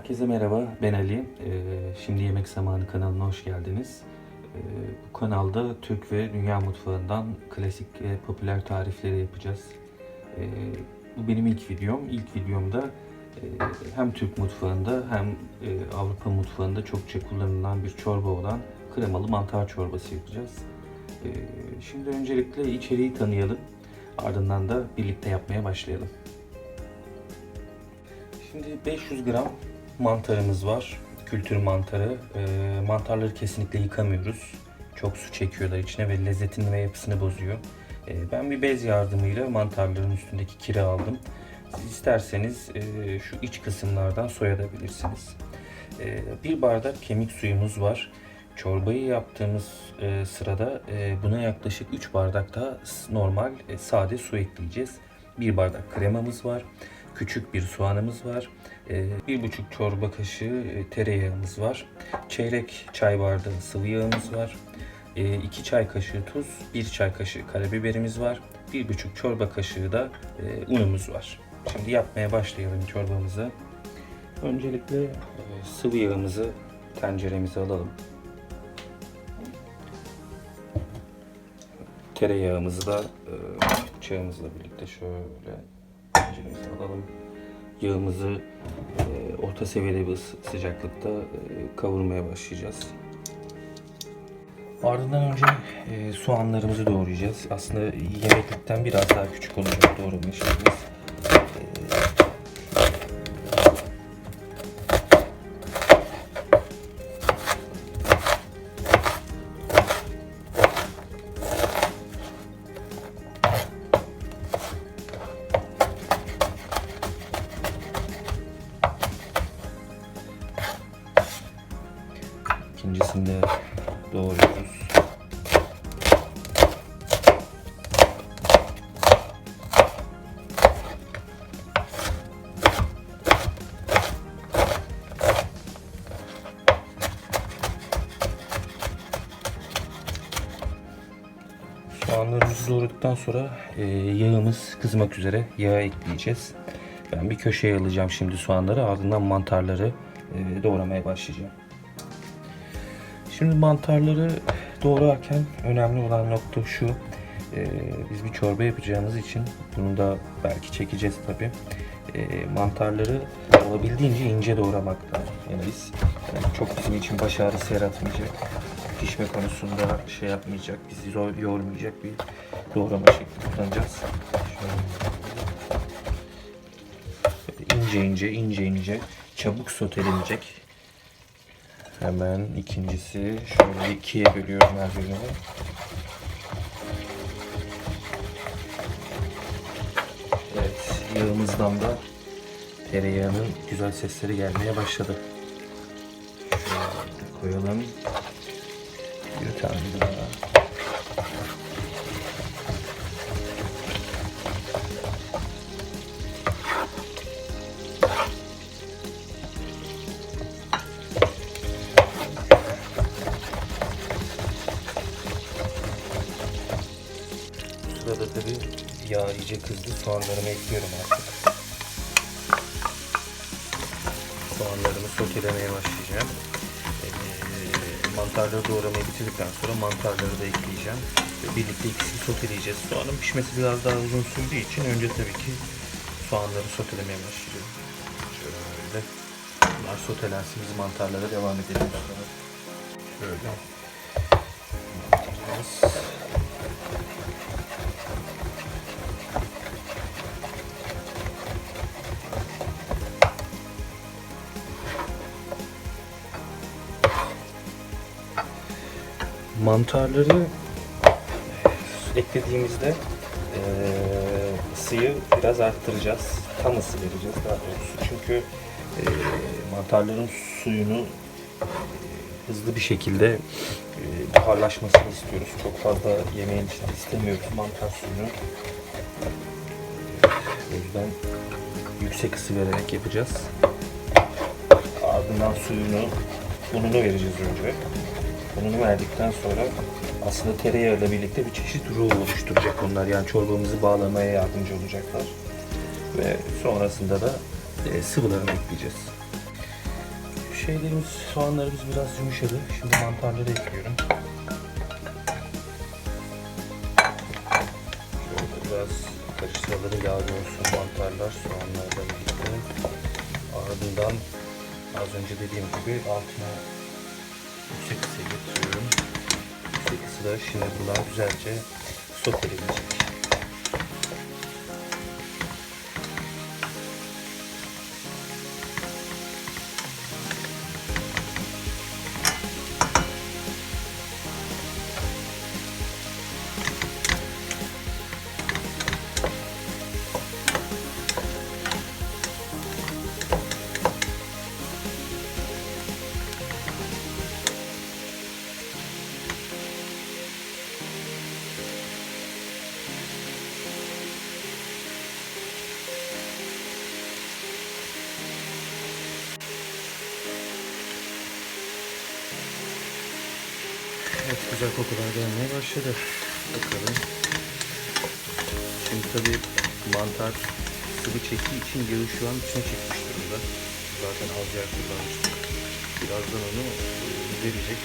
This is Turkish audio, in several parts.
Herkese merhaba, ben Ali. Ee, Şimdi Yemek Zamanı kanalına hoş geldiniz. Ee, Bu kanalda Türk ve Dünya mutfağından klasik ve popüler tarifleri yapacağız. Ee, Bu benim ilk videom. İlk videomda e, hem Türk mutfağında hem e, Avrupa mutfağında çokça kullanılan bir çorba olan kremalı mantar çorbası yapacağız. Ee, Şimdi öncelikle içeriği tanıyalım. Ardından da birlikte yapmaya başlayalım. Şimdi 500 gram mantarımız var. Kültür mantarı. Ee, mantarları kesinlikle yıkamıyoruz. Çok su çekiyorlar içine ve lezzetini ve yapısını bozuyor. Ee, ben bir bez yardımıyla mantarların üstündeki kiri aldım. Siz isterseniz e, şu iç kısımlardan soyabilirsiniz. Ee, bir bardak kemik suyumuz var. Çorbayı yaptığımız e, sırada e, buna yaklaşık 3 bardak da normal e, sade su ekleyeceğiz. Bir bardak kremamız var. Küçük bir soğanımız var. E, bir buçuk çorba kaşığı e, tereyağımız var. Çeyrek çay bardağı sıvı yağımız var. 2 çay kaşığı tuz, 1 çay kaşığı karabiberimiz var. Bir buçuk çorba kaşığı da e, unumuz var. Şimdi yapmaya başlayalım çorbamızı. Öncelikle e, sıvı yağımızı tenceremize alalım. Tereyağımızı da bıçağımızla birlikte şöyle tenceremize alalım. Yağımızı e, orta seviyede bir sıcaklıkta e, kavurmaya başlayacağız. Ardından önce e, soğanlarımızı doğrayacağız. Aslında yemeklikten biraz daha küçük olacak doğrama işlemimiz. Doğruyoruz. Soğanlarımızı doğradıktan sonra e, yağımız kızmak üzere yağı ekleyeceğiz. Ben bir köşeye alacağım şimdi soğanları ardından mantarları e, doğramaya başlayacağım. Şimdi mantarları doğrarken önemli olan nokta şu. Ee, biz bir çorba yapacağımız için bunu da belki çekeceğiz tabi. mantarları olabildiğince ince doğramakta yanayız. Yani çok bizim için baş ağrısı yaratmayacak. Pişme konusunda şey yapmayacak, bizi zor, yormayacak bir doğrama şekli kullanacağız. Şöyle ince ince ince ince çabuk sotelenecek Hemen ikincisi şöyle ikiye bölüyorum her birini. Evet yağımızdan da tereyağının güzel sesleri gelmeye başladı. Şöyle koyalım. Bir tane daha. Yağ iyice kızdı. Soğanlarımı ekliyorum artık. Soğanlarımı sotelemeye başlayacağım. Ee, mantarları doğramayı bitirdikten sonra mantarları da ekleyeceğim. Ve birlikte ikisini soteleyeceğiz. Soğanın pişmesi biraz daha uzun sürdüğü için önce tabii ki soğanları sotelemeye başlayacağım. Şöyle. Bunlar sotelensin biz mantarlara devam edelim. Şöyle. Mantarımız Mantarları eklediğimizde eee ısıyı biraz arttıracağız. Tam ısı vereceğiz daha doğrusu. Çünkü eee, mantarların suyunu eee, hızlı bir şekilde eee, buharlaşmasını istiyoruz. Çok fazla yemeğin içinde istemiyoruz mantar suyunu. O yüzden yüksek ısı vererek yapacağız. Ardından suyunu, ununu vereceğiz önce. Ununu verdikten sonra aslında tereyağıyla birlikte bir çeşit ruh oluşturacak onlar. Yani çorbamızı bağlamaya yardımcı olacaklar. Ve sonrasında da e, sıvılarını ekleyeceğiz. şeylerimiz, soğanlarımız biraz yumuşadı. Şimdi mantarları ekliyorum. Şöyle biraz karıştıralım yağlı olsun mantarlar soğanlarla birlikte. Ardından az önce dediğim gibi altına Isıda şimdi bunlar güzelce sotelenecek. Evet güzel kokular gelmeye başladı. Bakalım. Şimdi tabi mantar sıvı çektiği için yağı şu an içine çekmiş durumda. Zaten az yer kullanmıştık. Birazdan onu e, verecek.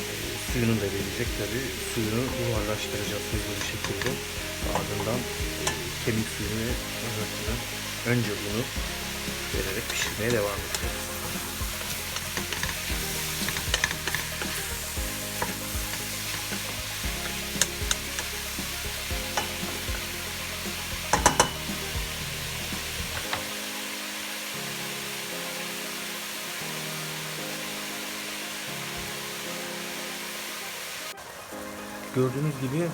E, Suyunu da verecek tabi. Suyunu buharlaştıracağız hızlı bir şekilde. Ardından e, kemik suyunu ve önce bunu vererek pişirmeye devam edeceğiz. Gördüğünüz gibi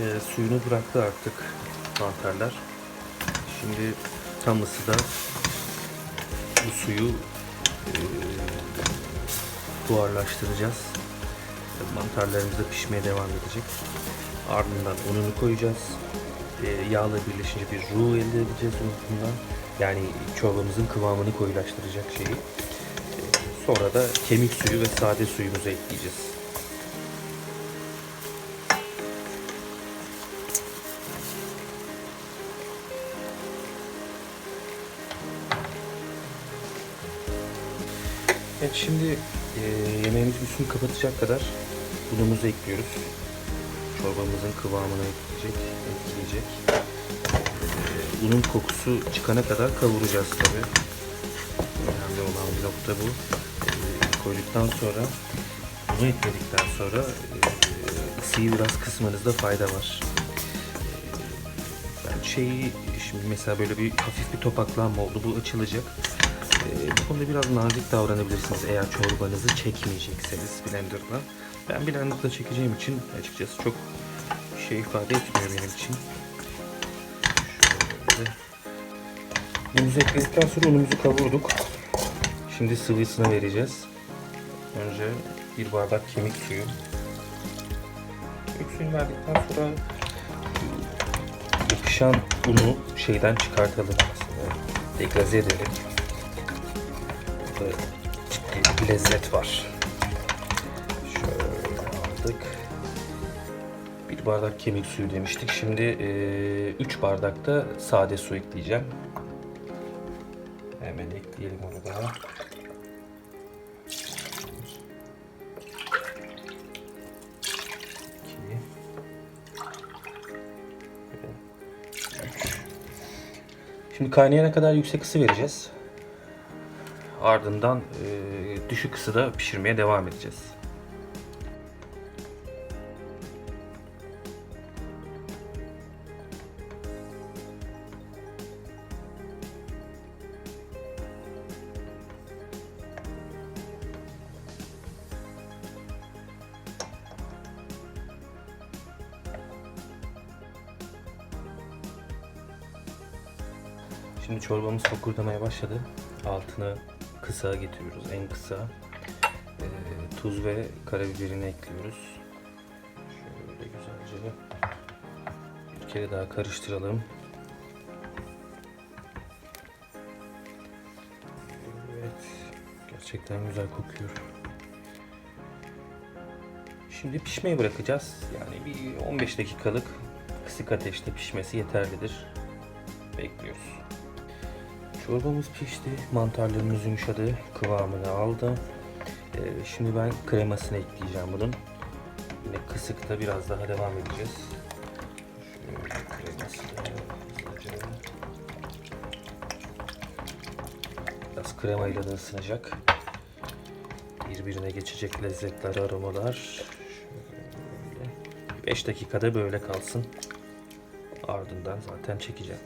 e, suyunu bıraktı artık mantarlar. Şimdi tam ısıda bu suyu e, buharlaştıracağız. Mantarlarımız da pişmeye devam edecek. Ardından ununu koyacağız. E, yağla birleşince bir roux elde edeceğiz bundan. Yani çorbamızın kıvamını koyulaştıracak şeyi. E, sonra da kemik suyu ve sade suyumuzu ekleyeceğiz. Evet şimdi e, yemeğimiz üstünü kapatacak kadar unumuzu ekliyoruz. Çorbamızın kıvamını ekleyecek, etkileyecek. E, unun kokusu çıkana kadar kavuracağız tabi. Önemli olan bir nokta bu. E, koyduktan sonra, unu ekledikten sonra e, ısıyı biraz kısmanızda fayda var. E, ben şeyi şimdi mesela böyle bir hafif bir topaklanma oldu. Bu açılacak. Ee, bu konuda biraz nazik davranabilirsiniz eğer çorbanızı çekmeyecekseniz blenderla. Ben blenderla çekeceğim için açıkçası çok şey ifade etmiyor benim için. Şöyle. Unumuzu ekledikten sonra unumuzu kavurduk. Şimdi sıvısını vereceğiz. Önce bir bardak kemik suyu. Kemik suyunu verdikten sonra yapışan unu şeyden çıkartalım. Degraze edelim. Burada ciddi bir lezzet var. Şöyle aldık. Bir bardak kemik suyu demiştik. Şimdi 3 bardak da sade su ekleyeceğim. Hemen ekleyelim onu da. Üç. Şimdi kaynayana kadar yüksek ısı vereceğiz. Ardından e, düşük ısıda pişirmeye devam edeceğiz. Şimdi çorbamız fokurdamaya başladı. Altını kısa getiriyoruz, en kısa. Ee, tuz ve karabiberini ekliyoruz. Şöyle güzelce bir kere daha karıştıralım. Evet, gerçekten güzel kokuyor. Şimdi pişmeye bırakacağız. Yani bir 15 dakikalık kısık ateşte pişmesi yeterlidir. Bekliyoruz. Çorbamız pişti. Mantarlarımız yumuşadı. Kıvamını aldı. Ee, şimdi ben kremasını ekleyeceğim bunun. Yine kısıkta biraz daha devam edeceğiz. Şöyle kremasını. Biraz kremayla da ısınacak. Birbirine geçecek lezzetler, aromalar. Şöyle 5 dakikada böyle kalsın. Ardından zaten çekeceğim.